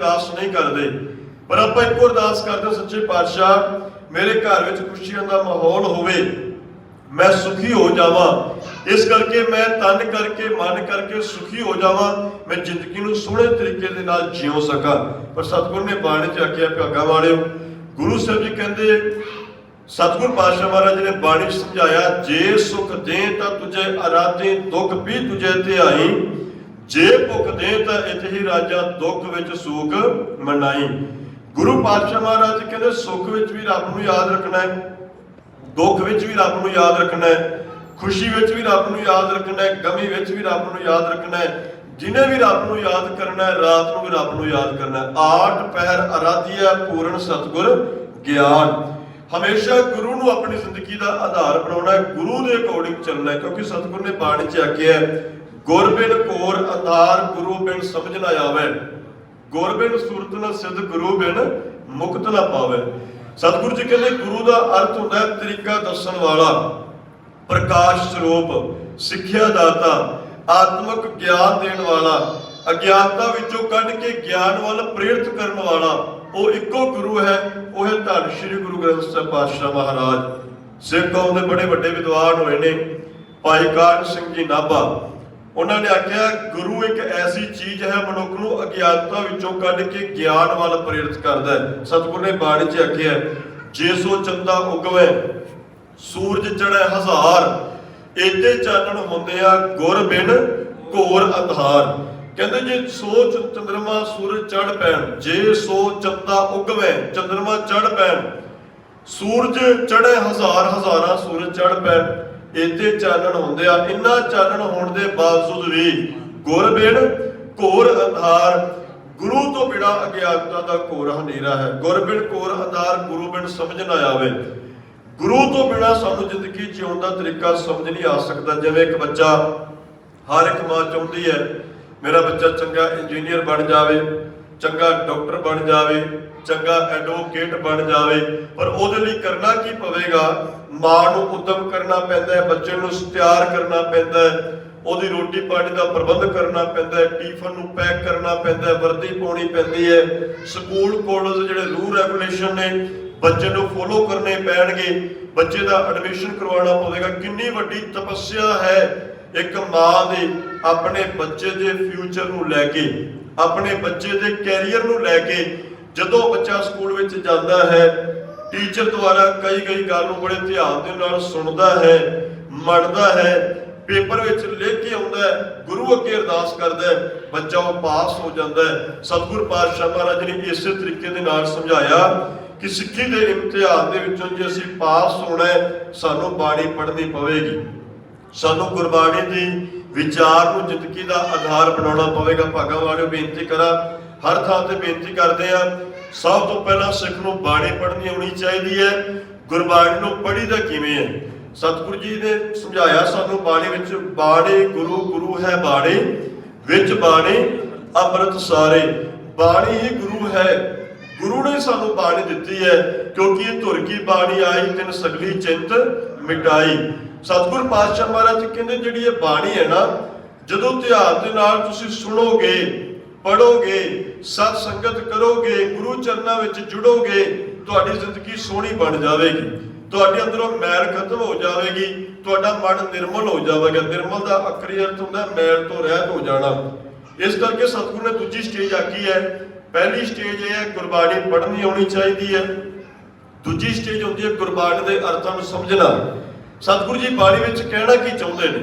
ਅਰਦਾਸ ਨਹੀਂ ਕਰਦੇ, ਪਰ ਆਪਾਂ ਇੱਕੋ ਅਰਦਾਸ ਕਰਦੇ ਸੱਚੇ ਪਾਤਸ਼ਾਹ, ਮੇਰੇ ਘਰ ਵਿੱਚ ਖੁਸ਼ੀਆਂ ਦਾ ਮਾਹੌਲ ਹੋਵੇ, ਮੈਂ ਸੁਖੀ ਹੋ ਜਾਵਾਂ। ਇਸ ਕਰਕੇ ਮੈਂ ਤਨ ਕਰਕੇ, ਮਨ ਕਰਕੇ ਸੁਖੀ ਹੋ ਜਾਵਾਂ, ਮੈਂ ਜ਼ਿੰਦਗੀ ਨੂੰ ਸੋਹਣੇ ਤਰੀਕੇ ਦੇ ਨਾਲ ਜਿਉ ਸਕਾਂ। ਪਰ ਸਤਿਗੁਰ ਨੇ ਬਾਣੀ ਚ ਆਖਿਆ ਭਾਗਾ ਵਾਲਿਓ, ਗੁਰੂ ਸਾਹਿਬ ਜੀ ਕਹਿੰਦੇ, ਸਤਿਗੁਰ ਪਾਤਸ਼ਾਹ ਮਹਾਰਾਜ ਨੇ ਬਾਣੀ 'ਚ ਸਮਝਾਇਆ, ਜੇ ਸੁਖ ਦੇ ਤਾਂ ਤੁਝੇ ਅਰਾਧੇ ਦੁੱਖ ਵੀ ਤੁਝੇ ਧਿਆਈ ਜੇ ਭੁੱਖ ਦੇ ਤਾਂ ਇਥੇ ਹੀ ਰਾਜਾ ਦੁੱਖ ਵਿੱਚ ਸੂਖ ਮਨਾਈ। ਗੁਰੂ ਪਾਤਸ਼ਾਹ ਮਹਾਰਾਜ ਕਹਿੰਦੇ, ਸੁੱਖ ਵਿੱਚ ਵੀ ਰੱਬ ਨੂੰ ਯਾਦ ਰੱਖਣਾ ਹੈ, ਦੁੱਖ ਵਿੱਚ ਵੀ ਰੱਬ ਨੂੰ ਯਾਦ ਰੱਖਣਾ ਹੈ, ਖੁਸ਼ੀ ਵਿੱਚ ਵੀ ਰੱਬ ਨੂੰ ਯਾਦ ਰੱਖਣਾ ਹੈ, ਗਮੀ ਵਿੱਚ ਵੀ ਰੱਬ ਨੂੰ ਯਾਦ ਰੱਖਣਾ ਹੈ, ਜਿਨੇ ਵੀ ਰੱਬ ਨੂੰ ਯਾਦ ਕਰਨਾ ਹੈ, ਰਾਤ ਨੂੰ ਵੀ ਰੱਬ ਨੂੰ ਯਾਦ ਕਰਨਾ ਹੈ। ਆਠ ਪਹਿਰ ਅਰਾਧਿਆ ਪੂਰਨ ਸਤਗੁਰ ਗਿਆਨ। ਹਮੇਸ਼ਾ ਗੁਰੂ ਨੂੰ ਆਪਣੀ ਜ਼ਿੰਦਗੀ ਦਾ ਆਧਾਰ ਬਣਾਉਣਾ ਹੈ, ਗੁਰੂ ਦੇ ਅਕੋਰਡਿੰਗ ਚੱਲਣਾ ਹੈ, ਕਿਉਂਕਿ ਸਤਗੁਰ ਨੇ ਬਾਣੀ ਚ ਆਖਿਆ ਹੈ ਗੁਰ ਬਿਨ ਕੋਰ ਆਧਾਰ ਗੁਰੂ ਬਿਨ ਸਮਝ ਨਾ ਆਵੇ। ਗੁਰ ਬਿਨ ਨਾ ਸਿਧ ਗੁਰੂ ਬਿਨ ਮੁਕਤ ਨਾ ਪਾਵੇ। ਸਤਿਗੁਰੂ ਜੀ ਕਹਿੰਦੇ, ਗੁਰੂ ਦਾ ਅਰਥ ਹੁੰਦਾ ਤਰੀਕਾ ਦੱਸਣ ਵਾਲਾ, ਪ੍ਰਕਾਸ਼ ਸਰੂਪ, ਸਿੱਖਿਆ ਦਾਤਾ, ਆਤਮਿਕ ਗਿਆਨ ਦੇਣ ਵਾਲਾ, ਅਗਿਆਨਤਾ ਵਿੱਚੋਂ ਕੱਢ ਕੇ ਗਿਆਨ ਵੱਲ ਪ੍ਰੇਰਿਤ ਕਰਨ ਵਾਲਾ, ਉਹ ਇੱਕੋ ਗੁਰੂ ਹੈ, ਉਹ ਹੈ ਧੰਨ ਸ਼੍ਰੀ ਗੁਰੂ ਗ੍ਰੰਥ ਸਾਹਿਬ ਪਾਤਸ਼ਾਹ ਮਹਾਰਾਜ। ਸਿੱਖ ਕੌਮ ਦੇ ਬੜੇ ਵੱਡੇ ਵਿਦਵਾਨ ਹੋਏ ਨੇ, ਭਾਈ ਕਾਨ ਸਿੰਘ ਜੀ ਨਾਭਾ। ਉਹਨਾਂ ਨੇ ਆਖਿਆ, ਗੁਰੂ ਇੱਕ ਐਸੀ ਚੀਜ਼ ਹੈ, ਮਨੁੱਖ ਨੂੰ ਅਗਿਆਨਤਾ ਵਿੱਚੋਂ ਕੱਢ ਕੇ ਗਿਆਨ ਵੱਲ ਪ੍ਰੇਰਿਤ ਕਰਦਾ ਹੈ। ਸਤਿਗੁਰ ਨੇ ਬਾਣੀ 'ਚ ਆਖਿਆ, ਜੇ ਸੋ ਚੰਦਾ ਉਗਵੇ, ਸੂਰਜ ਚੜ੍ਹੇ ਹਜ਼ਾਰ, ਏਤੇ ਚਾਨਣ ਹੁੰਦੇ ਆ ਗੁਰ ਬਿਨ ਘੋਰ ਅਧਾਰ। ਕਹਿੰਦੇ, ਜੇ ਸੋ ਚ- ਚੰਦਰਮਾ ਸੂਰਜ ਚੜ ਪੈਣ, ਜੇ ਸੋ ਚੰਦਾ ਉਗਵੇ, ਚੰਦਰਮਾ ਚੜ ਪੈਣ, ਸੂਰਜ ਚੜ੍ਹੇ ਹਜ਼ਾਰ ਹਜ਼ਾਰਾਂ ਸੂਰਜ ਚੜ ਪੈਣ ਏਤੇ ਚਾਨਣ ਹੁੰਦੇ ਆ। ਇੰਨਾ ਚਾਨਣ ਹੋਣ ਦੇ ਬਾਵਜੂਦ ਵੀ ਗੁਰ ਘੋਰ ਅੰਧਾਰ, ਗੁਰੂ ਤੋਂ ਬਿਨਾ ਅਗਿਆਨਤਾ ਦਾ ਘੋਰ ਹਨੇਰਾ ਹੈ। ਗੁਰ ਘੋਰ ਅੰਧਾਰ ਗੁਰੂ ਬਿਨ ਸਮਝ ਨਾ ਆਵੇ। ਗੁਰੂ ਤੋਂ ਬਿਨਾ ਸਾਨੂੰ ਜ਼ਿੰਦਗੀ ਜਿਉਣ ਦਾ ਤਰੀਕਾ ਸਮਝ ਨਹੀਂ ਆ ਸਕਦਾ। ਜਿਵੇਂ ਇੱਕ ਬੱਚਾ ਹਰ ਇੱਕ ਮਾਂ ਚਾਹੁੰਦੀ ਹੈ, ਮੇਰਾ ਬੱਚਾ ਚੰਗਾ ਇੰਜੀਨੀਅਰ ਬਣ ਜਾਵੇ, ਚੰਗਾ ਡਾਕਟਰ ਬਣ ਜਾਵੇ, ਚੰਗਾ ਐਡਵੋਕੇਟ ਬਣ ਜਾਵੇ, ਪਰ ਉਹਦੇ ਲਈ ਕਰਨਾ ਕੀ ਪਵੇਗਾ? ਮਾਂ ਨੂੰ ਉਦਮ ਕਰਨਾ ਪੈਂਦਾ ਹੈ, ਬੱਚੇ ਨੂੰ ਤਿਆਰ ਕਰਨਾ ਪੈਂਦਾ ਹੈ, ਉਹਦੀ ਰੋਟੀ ਪਾਣੀ ਦਾ ਪ੍ਰਬੰਧ ਕਰਨਾ ਪੈਂਦਾ ਹੈ, ਟਿਫਨ ਨੂੰ ਪੈਕ ਕਰਨਾ ਪੈਂਦਾ ਹੈ, ਵਰਦੀ ਪਾਉਣੀ ਪੈਂਦੀ ਹੈ। ਸਕੂਲ, ਕਾਲਜ ਜਿਹੜੇ ਰੂਲ ਰੈਗੂਲੇਸ਼ਨ ਨੇ, ਬੱਚੇ ਨੂੰ ਫੋਲੋ ਕਰਨੇ ਪੈਣਗੇ। ਬੱਚੇ ਦਾ ਐਡਮਿਸ਼ਨ ਕਰਵਾਉਣਾ ਪਵੇਗਾ। ਕਿੰਨੀ ਵੱਡੀ ਤਪੱਸਿਆ ਹੈ ਇੱਕ ਮਾਂ ਦੀ ਆਪਣੇ ਬੱਚੇ ਦੇ ਫਿਊਚਰ ਨੂੰ ਲੈ ਕੇ, ਆਪਣੇ ਬੱਚੇ ਦੇ ਕੈਰੀਅਰ ਨੂੰ ਲੈ ਕੇ। ਜਦੋਂ ਬੱਚਾ ਸਕੂਲ ਵਿੱਚ ਜਾਂਦਾ ਹੈ ਟੀਚਰ ਦੁਆਰਾ ਕਈ ਕਈ ਗੱਲ ਨੂੰ ਬੜੇ ਧਿਆਨ ਦੇ ਨਾਲ ਸੁਣਦਾ ਹੈ, ਮੰਨਦਾ ਹੈ, ਪੇਪਰ ਵਿੱਚ ਲਿਖ ਕੇ ਆਉਂਦਾ ਹੈ, ਗੁਰੂ ਅੱਗੇ ਅਰਦਾਸ ਕਰਦਾ ਹੈ, ਬੱਚਾ ਉਹ ਪਾਸ ਹੋ ਜਾਂਦਾ ਹੈ। ਸਤਿਗੁਰ ਪਾਤਸ਼ਾਹ ਮਹਾਰਾਜ ਨੇ ਇਸੇ ਤਰੀਕੇ ਦੇ ਨਾਲ ਸਮਝਾਇਆ ਕਿ ਸਿੱਖੀ ਦੇ ਇਮਤਿਹਾਨ ਦੇ ਵਿੱਚੋਂ ਜੇ ਅਸੀਂ ਪਾਸ ਹੋਣਾ ਹੈ, ਸਾਨੂੰ ਬਾਣੀ ਪੜ੍ਹਨੀ ਪਵੇਗੀ। ਸਾਨੂੰ ਗੁਰਬਾਣੀ ਦੀ ਵਿਚਾਰ ਨੂੰ ਜ਼ਿੰਦਗੀ ਦਾ ਆਧਾਰ ਬਣਾਉਣਾ ਪਵੇਗਾ। ਭਾਗਾ ਵਾਲਿਓ, ਬੇਨਤੀ ਕਰਾਂ, ਹਰ ਥਾਂ ਤੇ ਬੇਨਤੀ ਕਰਦੇ ਆ ਸਭ ਤੋਂ ਪਹਿਲਾਂ ਸਿੱਖ ਨੂੰ ਬਾਣੀ ਪੜ੍ਹਨੀ ਆਉਣੀ ਚਾਹੀਦੀ ਹੈ। ਗੁਰਬਾਣੀ ਨੂੰ ਪੜ੍ਹੀ ਪੜ੍ਹੀਦਾ ਕਿਵੇਂ ਹੈ? ਸਤਿਗੁਰੂ ਜੀ ਨੇ ਸਮਝਾਇਆ ਸਾਨੂੰ ਬਾਣੀ ਵਿੱਚ, ਬਾਣੀ ਗੁਰੂ ਗੁਰੂ ਹੈ ਬਾਣੀ, ਵਿੱਚ ਬਾਣੀ, ਅੰਮ੍ਰਿਤ ਸਾਰੇ। ਬਾਣੀ ਹੀ ਗੁਰੂ ਹੈ। ਗੁਰੂ ਨੇ ਸਾਨੂੰ ਬਾਣੀ ਦਿੱਤੀ ਹੈ, ਕਿਉਂਕਿ ਇਹ ਧੁਰ ਕੀ ਬਾਣੀ ਆਈ, ਤਿੰਨ ਸਗਲੀ ਚਿੰਤ ਮਿਟਾਈ। ਸਤਿਗੁਰ ਪਾਤਸ਼ਾਹ ਮਹਾਰਾਜ ਕਹਿੰਦੇ ਜਿਹੜੀ ਇਹ ਬਾਣੀ ਹੈ ਨਾ, ਜਦੋਂ ਧਿਆਨ ਦੇ ਨਾਲ ਤੁਸੀਂ ਸੁਣੋਗੇ ਪੜੋਗੇ ਸਤ ਸੰਗਤ ਕਰੋਗੇ, ਗੁਰੂ ਚਰਨਾਂ ਵਿੱਚ ਜੁੜੋਗੇ, ਤੁਹਾਡੀ ਜ਼ਿੰਦਗੀ ਸੋਹਣੀ ਬਣ ਜਾਵੇਗੀ। ਤੁਹਾਡੇ ਅੰਦਰੋਂ ਮੈਲ ਖਤਮ ਹੋ ਜਾਵੇਗੀ, ਤੁਹਾਡਾ ਮਨ ਨਿਰਮਲ ਹੋ ਜਾਵੇਗਾ। ਨਿਰਮਲ ਦਾ ਅਖਰੀ ਅਰਥ ਹੁੰਦਾ ਮੈਲ ਤੋਂ ਰਹਿਤ ਹੋ ਜਾਣਾ। ਇਸ ਕਰਕੇ ਸਤਿਗੁਰੂ ਨੇ ਦੂਜੀ ਸਟੇਜ ਆਖੀ ਹੈ। ਪਹਿਲੀ ਸਟੇਜ ਇਹ ਹੈ, ਗੁਰਬਾਣੀ ਪੜ੍ਹਨੀ ਆਉਣੀ ਚਾਹੀਦੀ ਹੈ। ਦੂਜੀ ਸਟੇਜ ਹੁੰਦੀ ਹੈ ਗੁਰਬਾਣੀ ਦੇ ਅਰਥਾਂ ਨੂੰ ਸਮਝਣਾ। ਸਤਿਗੁਰੂ ਜੀ ਬਾਣੀ ਵਿੱਚ ਕਹਿਣਾ ਕੀ ਚਾਹੁੰਦੇ ਨੇ?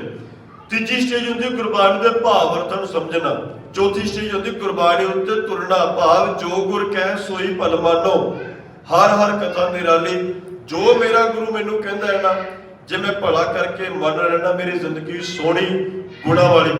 ਤੀਜੀ ਸਟੇਜ ਹੁੰਦੀ ਗੁਰਬਾਣੀ ਦੇ ਭਾਵ ਅਰਥਾਂ ਨੂੰ ਸਮਝਣਾ। ਚੌਥੀ ਸਟੇਜ ਹੁੰਦੀ ਗੁਰਬਾਣੀ ਉੱਤੇ ਤੁਰਨਾ। ਭਾਵ ਜੋ ਗੁਰ ਕਹਿ, ਸੋਈ ਭਲ ਮਾਨੋ। ਹਰ ਹਰ ਕਥਾ ਨਿਰਾਲੀ। ਜੋ ਮੇਰਾ ਗੁਰੂ ਮੈਨੂੰ ਕਹਿੰਦਾ ਹੈ ਨਾ, ਜੇ ਮੈਂ ਭਲਾ ਕਰਕੇ ਮੰਨ ਲੈਣਾ, ਮੇਰੀ ਜ਼ਿੰਦਗੀ ਸੋਹਣੀ, ਗੁਣਾ ਵਾਲੀ